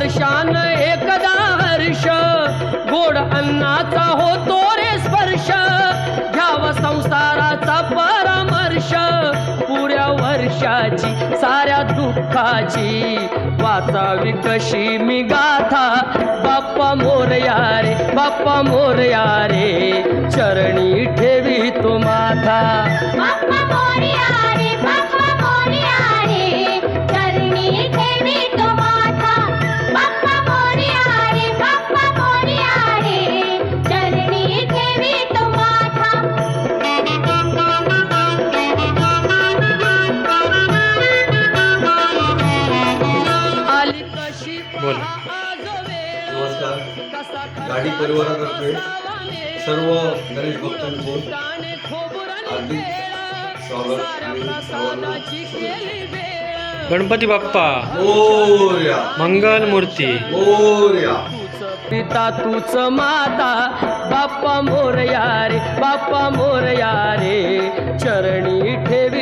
वर्षान एकदा हर्ष गोड अन्नाचा होतो रे स्पर्श. घ्याव संसाराचा परामर्श. पुऱ्या वर्षाची साऱ्या दुःखाची. वाचावी कशी मी गाथा. बाप्पा मोरया रे बाप्पा मोरया रे. बोल. नमस्कार. गाडी परिवारातर्फे सर्व गणेश भक्तांचे हार्दिक स्वागत आणि सर्वांना शुभेच्छा. गणपती बाप्पा. मोरया मंगल मूर्ती मोरया पिता तूच माता बाप्पा मोरया रे बाप्पा मोरया रे चरणी ठेवी